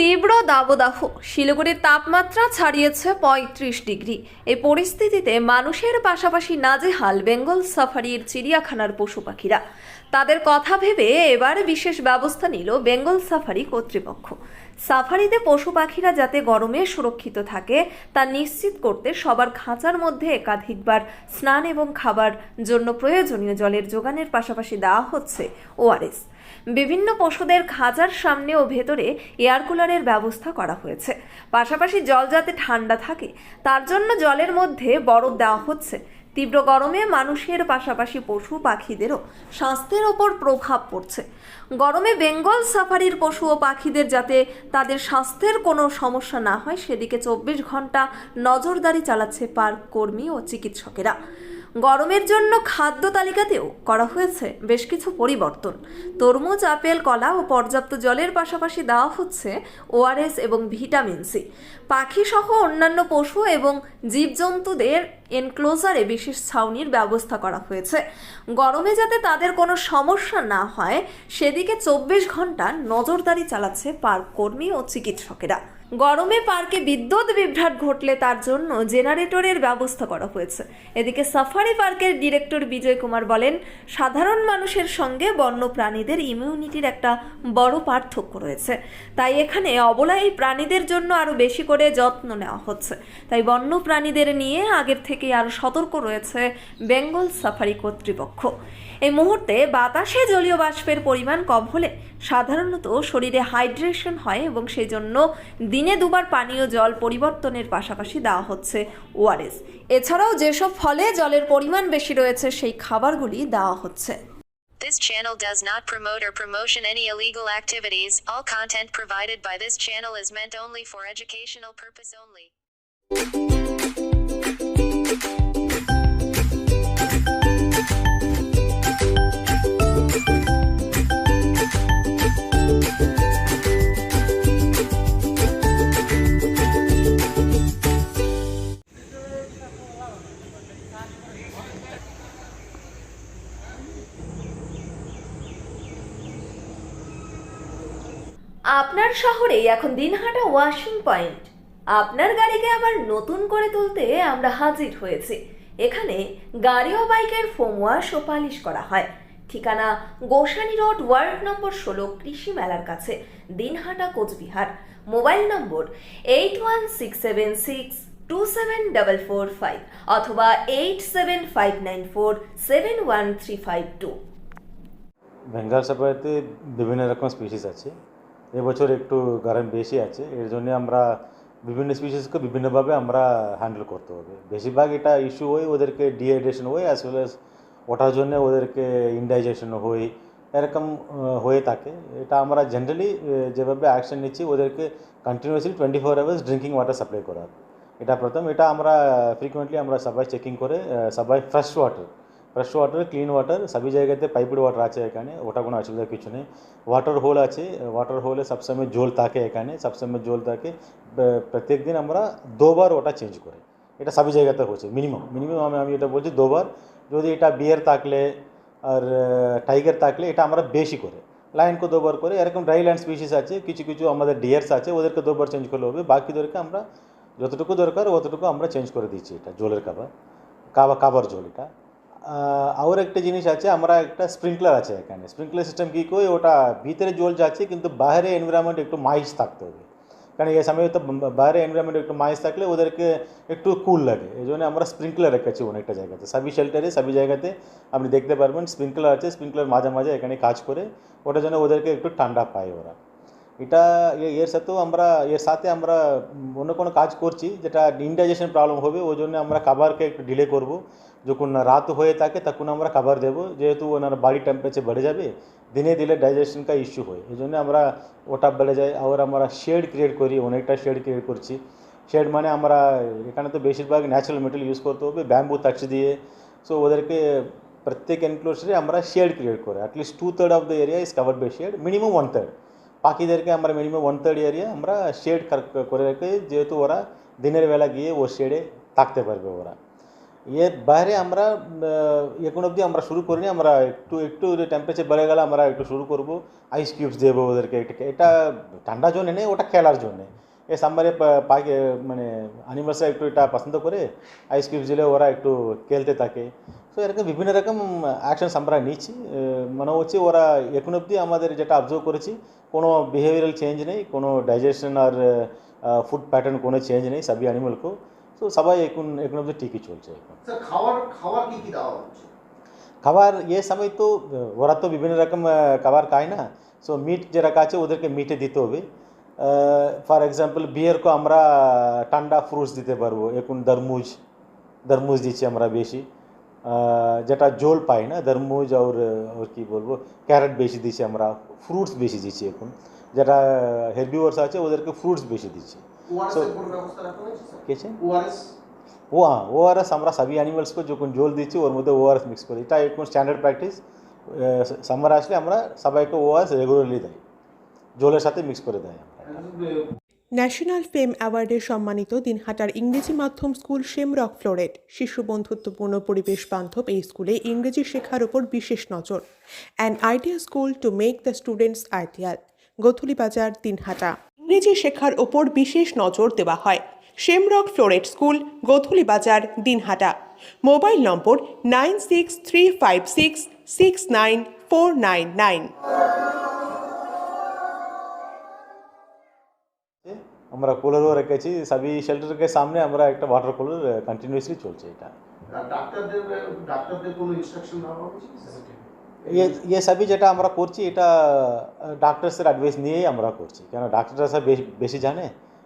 তীব্র দাবদাহ। শিলিগুড়ির তাপমাত্রা ছাড়িয়েছে পঁয়ত্রিশ ডিগ্রি। এই পরিস্থিতিতে মানুষের পাশাপাশি নাজেহাল বেঙ্গল সাফারির চিড়িয়াখানার পশু পাখিরা। তাদের কথা ভেবে এবার বিশেষ ব্যবস্থা নিল বেঙ্গল সাফারি কর্তৃপক্ষ। সাফারিতে পশু পাখিরা যাতে গরমে সুরক্ষিত থাকে, তা নিশ্চিত করতে সবার খাঁচার মধ্যে একাধিকবার স্নান এবং খাবার জন্য প্রয়োজনীয় জলের যোগানের পাশাপাশি দেওয়া হচ্ছে ওআরএস। বিভিন্ন পশুদের খাঁচার সামনে ও ভেতরে এয়ার কুলারের ব্যবস্থা করা হয়েছে। পাশাপাশি জল যাতে ঠান্ডা থাকে, তার জন্য জলের মধ্যে বরফ দেওয়া হচ্ছে। তীব্র গরমে মানুষের পাশাপাশি পশু পাখিদেরও স্বাস্থ্যের ওপর প্রভাব পড়ছে। গরমে বেঙ্গল সাফারির পশু ও পাখিদের যাতে তাদের স্বাস্থ্যের কোনো সমস্যা না হয়, সেদিকে চব্বিশ ঘণ্টা নজরদারি চালাচ্ছে পার্ক কর্মী ও চিকিৎসকেরা। গরমের জন্য খাদ্য তালিকাতেও করা হয়েছে বেশ কিছু পরিবর্তন। তরমুজ, আপেল, কলা ও পর্যাপ্ত জলের পাশাপাশি দেওয়া হচ্ছে ওআরএস এবং ভিটামিন সি। পাখি সহ অন্যান্য পশু এবং জীবজন্তুদের এনক্লোজারে বিশেষ ছাউনির ব্যবস্থা করা হয়েছে। গরমে যাতে তাদের কোনো সমস্যা না হয়, সেদিকে চব্বিশ ঘণ্টা নজরদারি চালাচ্ছে পার্ক কর্মী ও চিকিৎসকেরা। গরমে পার্কে বিদ্যুৎ বিভ্রাট ঘটলে তার জন্য জেনারেটরের ব্যবস্থা করা হয়েছে। এদিকে সাফারি পার্কের ডিরেক্টর বিজয় কুমার বলেন, সাধারণ মানুষের সঙ্গে বন্য প্রাণীদের ইমিউনিটির একটা বড় পার্থক্য রয়েছে। তাই এখানে অবলা এই প্রাণীদের জন্য আরও বেশি করে যত্ন নেওয়া হচ্ছে। তাই বন্য প্রাণীদের নিয়ে আগের থেকেই আরও সতর্ক রয়েছে বেঙ্গল সাফারি কর্তৃপক্ষ। এই মুহূর্তে বাতাসে জলীয় বাষ্পের পরিমাণ কম হলে সাধারণত শরীরে হাইড্রেশন হয় এবং সেই জন্য দিনে দুবার পানীয় জল পরিবর্তনের পাশাপাশি দেওয়া হচ্ছে ওআরএস এছাড়াও যেসব ফলে জলের পরিমাণ বেশি রয়েছে সেই খাবারগুলি দেওয়া হচ্ছে This channel does not promote or promotion any illegal activities. All content provided by this channel is meant only for educational purpose only. আপনার শহরে এখন দিনহাটা ওয়াশিং পয়েন্ট। আপনার গাড়িকে আবার নতুন করে তুলতে আমরা হাজির হয়েছি। এখানে গাড়ি ও বাইকের ফোম ওয়াশ ও পালিশ করা হয়। ঠিকানা গোসানি রোড, ওয়ার্ড নম্বর ষোলো, কৃষি মেলার কাছে, Dinhata, Cooch Behar. Mobile number eight one six seven six two seven double four five অথবা eight seven five nine four seven one three five two Bengal সাফারিতে বিভিন্ন রকম স্পিসিস আছে। এবছর একটু গরম বেশি আছে, এর জন্য আমরা বিভিন্ন স্পিসিসকে বিভিন্নভাবে আমরা হ্যান্ডেল করতে হবে। বেশিরভাগ এটা ইস্যু হয় ওদেরকে ডিহাইড্রেশন হয় অ্যাজ ওয়েল অ্যাজ ওঠার জন্য ওদেরকে ইনডাইজেশন হয় এরকম হয়ে থাকে। এটা আমরা জেনারেলি যেভাবে অ্যাকশন নিচ্ছি ওদেরকে continuously twenty four hours drinking water supply করার। এটা প্রথম। এটা আমরা ফ্রিকুয়েন্টলি আমরা সবাই চেকিং করে সবাই fresh water fresh water clean water সবই জায়গাতে পাইপড ওয়াটার আছে এখানে ওটা কোনো অসুবিধা কিছু নেই ওয়াটার হোল আছে ওয়াটার হোলে সবসময় জল থাকে এখানে সবসময় জল থাকে ব- প্রত্যেক দিন আমরা দুবার ওটা চেঞ্জ করি এটা সবই জায়গাতে হচ্ছে মিনিমাম মিনিমাম আমি আমি এটা বলছি দুবার যদি এটা বিয়ার থাকলে আর টাইগার থাকলে এটা আমরা বেশি করে লাইনকে দুবার করে এরকম ড্রাই ল্যান্ড স্পিসিস আছে কিছু কিছু আমাদের ডিয়ার্স আছে ওদেরকে দুবার চেঞ্জ করলে হবে বাকিদেরকে আমরা যতটুকু দরকার অতটুকু আমরা চেঞ্জ করে দিচ্ছি এটা জলের কাবার কাবা কাবার জল এটা আহ, আর একটা জিনিস আছে, আমরা একটা স্প্রিংকলার আছে এখানে। স্প্রিংকলার সিস্টেম কী করে ওটা ভিতরে জল যাচ্ছে, কিন্তু বাইরে এনভায়রনমেন্ট একটু মাইস থাকতে হবে। কারণ এই সময় তো বাইরে এনভায়রনমেন্ট একটু মাইস থাকলে ওদেরকে একটু কুল লাগে। এই জন্য আমরা স্প্রিংকলার রেখেছি অনেকটা জায়গাতে। সবই শেল্টারে সবই জায়গাতে আপনি দেখতে পারবেন স্প্রিংকলার আছে স্প্রিংকলার মাঝে মাঝে এখানে কাজ করে ওটার জন্য ওদেরকে একটু ঠান্ডা পায় ওরা। এটা এর সাথেও আমরা, এর সাথে আমরা অন্য কোনো কাজ করছি, যেটা ইনডাইজেশন প্রবলেম হবে, ওই জন্য আমরা খাবারকে একটু ডিলে করব। যখন রাত হয়ে থাকে, তখন আমরা খাবার দেবো। যেহেতু ওনার বাড়ি টেম্পারেচার বেড়ে যাবে, দিনে দিলে ডাইজেশনটা ইস্যু হয়। এই জন্য আমরা ওটা বেড়ে যায়। আবার আমরা শেড ক্রিয়েট করি, অনেকটা শেড ক্রিয়েট করছি। শেড মানে আমরা, এখানে তো বেশিরভাগ ন্যাচারাল মেটেরিয়াল ইউজ করতে হবে ব্যাম্বু তাক্স দিয়ে। সো ওদেরকে প্রত্যেক এনক্লোজারে আমরা শেড ক্রিয়েট করি। At least two third of the area is covered by shade minimum one third পাখিদেরকে আমরা মিনিমাম ওয়ান থার্ড এরিয়া আমরা শেড করে রেখে, যেহেতু ওরা দিনের বেলা গিয়ে ও শেডে থাকতে পারবে ওরা। এর বাইরে আমরা এখন অবধি আমরা শুরু করিনি, আমরা একটু একটু টেম্পারেচার বেড়ে গেলে আমরা একটু শুরু করব। আইস কিউবস দেবো ওদেরকে, এটা- ঠান্ডার জন্যে নেই, ওটা খেলার জন্যে এ সাম্বারে পাকে মানে অ্যানিমালসরা একটু এটা পছন্দ করে আইস কিউবস দিলে ওরা একটু খেলতে থাকে। তো এরকম বিভিন্ন রকম অ্যাকশনস আমরা নিচ্ছি মনে হচ্ছে ওরা এখন অবধি আমাদের যেটা অবজার্ভ করেছি, কোনো বিহেভিয়ারাল চেঞ্জ নেই, কোনো ডাইজেশন আর ফুড প্যাটার্ন কোনো চেঞ্জ নেই, সবই অ্যানিমালকেও তো সবাই এখন এখন অবধি ঠিকই চলছে এখন। স্যার খাবার খাবার কি কি দেওয়া হচ্ছে? খাবার ইয়ে সময় তো আহ, ওরা তো বিভিন্ন রকম আহ, খাবার খায় না। সো মিট যারা কাছে ওদেরকে মিটে দিতে হবে। ফর এক্সাম্পল বিয়ারকে আমরা ঠান্ডা ফ্রুটস দিতে পারব। এখন তরমুজ তরমুজ দিচ্ছি আমরা বেশি। আহ, যেটা জল পাই না তরমুজ আর আর কি বলব ক্যারেট বেশি দিচ্ছি আমরা। ফ্রুটস বেশি দিচ্ছি এখন। যেটা হেলদিওয়ার্স আছে ওদেরকে ফ্রুটস বেশি দিচ্ছি। কোনো স্যার কেছে ওআরএস ও হ্যাঁ ওআরএস আমরা সবই অ্যানিমালসকে যখন জল দিচ্ছি ওর মধ্যে ওআরএস মিক্স করি এটা এখন স্ট্যান্ডার্ড প্র্যাকটিস সামার আসলে আমরা সবাইকে ওআরএস রেগুলারলি দেয় জলের সাথে মিক্স করে দেয় ন্যাশনাল ফেম অ্যাওয়ার্ডে সম্মানিত দিনহাটার ইংরেজি মাধ্যম স্কুল শেমরক ফ্লোরেট শিশু বন্ধুত্বপূর্ণ পরিবেশ বান্ধব এই স্কুলে ইংরেজি শেখার ওপর বিশেষ নজর। An idea school to make the students ideal Gothuli Bazar Dinhata. ইংরেজি শেখার ওপর বিশেষ নজর দেওয়া হয়। Shamrock floret school Gothuli Bazar Dinhata. Mobile number nine six three five six six nine four nine nine. আমরা কুলারও রেখেছি। সবই শেল্টারকে সামনে আমরা একটা ওয়াটার কুলার কন্টিনিউয়াসলি চলছে এটা। ডাক্তারদের ডাক্তারদের কোনো ইনস্ট্রাকশন দেওয়া হয়েছে ইয়ে ইয়ে সবই যেটা আমরা করছি, এটা ডাক্তারসের অ্যাডভাইস নিয়েই আমরা করছি। কেন? ডাক্তাররা সব বেশি বেশি জানে?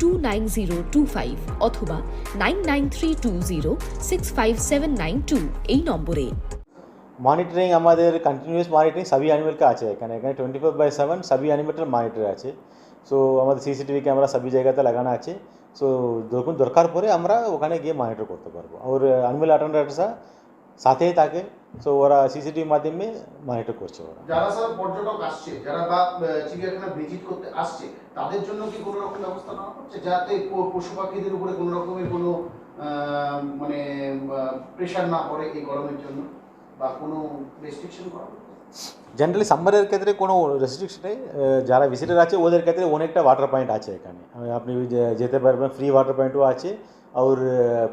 two nine zero two five অথবা nine nine three two zero six five seven nine two এই নম্বরে। মনিটরিং আমাদের কন্টিনিউয়াস মনিটরিং সবই অ্যানিমেলকে আছে এখানে। এখানে টোয়েন্টি ফোর বাই সেভেন সবই অ্যানিমেলের মনিটর আছে। সো আমাদের সিসিটিভি ক্যামেরা সবই জায়গাতে লাগানো আছে। সো যখন দরকার পড়ে আমরা ওখানে গিয়ে মনিটর করতে পারব। আর অ্যানিমেল অ্যাটেন্ডার্সরা সাথেই থাকে। সো ওরা সিসিটিভি মাধ্যমে মনিটর করছে ওরা। যারা স্যার পর্যটক আসছে যারা বা চিড়িয়াখানা ভিজিট করতে আসছে তাদের জন্য কি কোনো রকম ব্যবস্থা নেওয়া হচ্ছে? যাতে পশু পাখিদের উপরে কোনো রকমের কোনো মানে প্রেশার না পড়ে এই গরমের জন্য? বা কোনো রেস্ট্রিকশন করা জেনারেলি সাম্বারের ক্ষেত্রে কোনো রেস্ট্রিকশন নেই। যারা ভিজিটার আছে ওদের ক্ষেত্রে অনেকটা ওয়াটার পয়েন্ট আছে এখানে। আপনি যেতে পারবেন ফ্রি ওয়াটার পয়েন্টও আছে। আর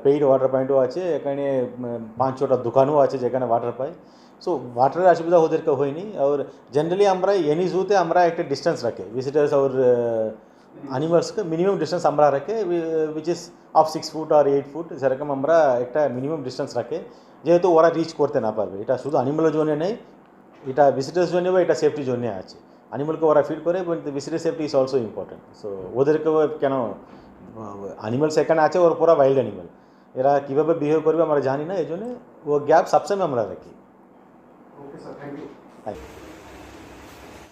পেইড ওয়াটার পয়েন্টও আছে এখানে পাঁচ ছটা দোকানও আছে যেখানে ওয়াটার পায় সো ওয়াটারের অসুবিধা ওদেরকে হয়নি আর জেনারেলি আমরা এনি জুতে আমরা একটা ডিস্টেন্স রাখি ভিজিটার্স আর অ্যানিমালসকে মিনিমাম ডিস্টেন্স আমরা রাখে which is of six feet R eight foot সেরকম আমরা একটা মিনিমাম ডিস্টেন্স রাখে যেহেতু ওরা রিচ করতে না পারবে এটা শুধু অ্যানিমালের জন্য নেই এটা ভিজিটার্স জন্য বা এটা সেফটির জন্য আছে অ্যানিমালকে ওরা ফিড করে but visitor safety is also important so ওদেরকেও কেন অ্যানিমালস এখানে আছে ওর পুরা ওয়াইল্ড অ্যানিমাল এরা কীভাবে বিহেভ করবে আমরা জানি না এই জন্য ও গ্যাপ সবসময় আমরা রাখি। Okay sir thank you thank you